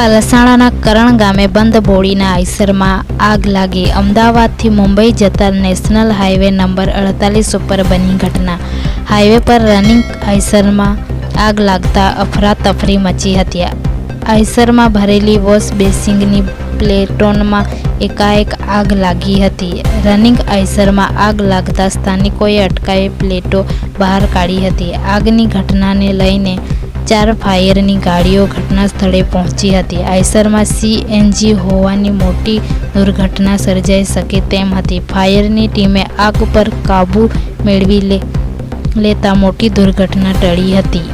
પલસાણાના કરણ ગામે બંધ બોડીના આઈસરમાં આગ લાગી. અમદાવાદથી મુંબઈ જતા નેશનલ હાઈવે નંબર અડતાલીસ ઉપર બની ઘટના. હાઈવે પર રનિંગ આઈસરમાં આગ લાગતા અફરાતફરી મચી હતી આઈસરમાં ભરેલી વોશ બેસિંગની પ્લેટોનમાં એકાએક આગ લાગી હતી. રનિંગ આઈસરમાં આગ લાગતા સ્થાનિકોએ અટકાવી પ્લેટો બહાર કાઢી હતી. આગની ઘટનાને લઈને ચાર ફાયરની ગાડીઓ ઘટના સ્થળે પહોંચી હતી. આઈસરમાં સીએનજી હોવાની મોટી દુર્ઘટના સર્જાઈ શકે તેમ હતી. ફાયરની ટીમે આગ પર કાબૂ મેળવી લે, લેતા મોટી દુર્ઘટના ટળી હતી.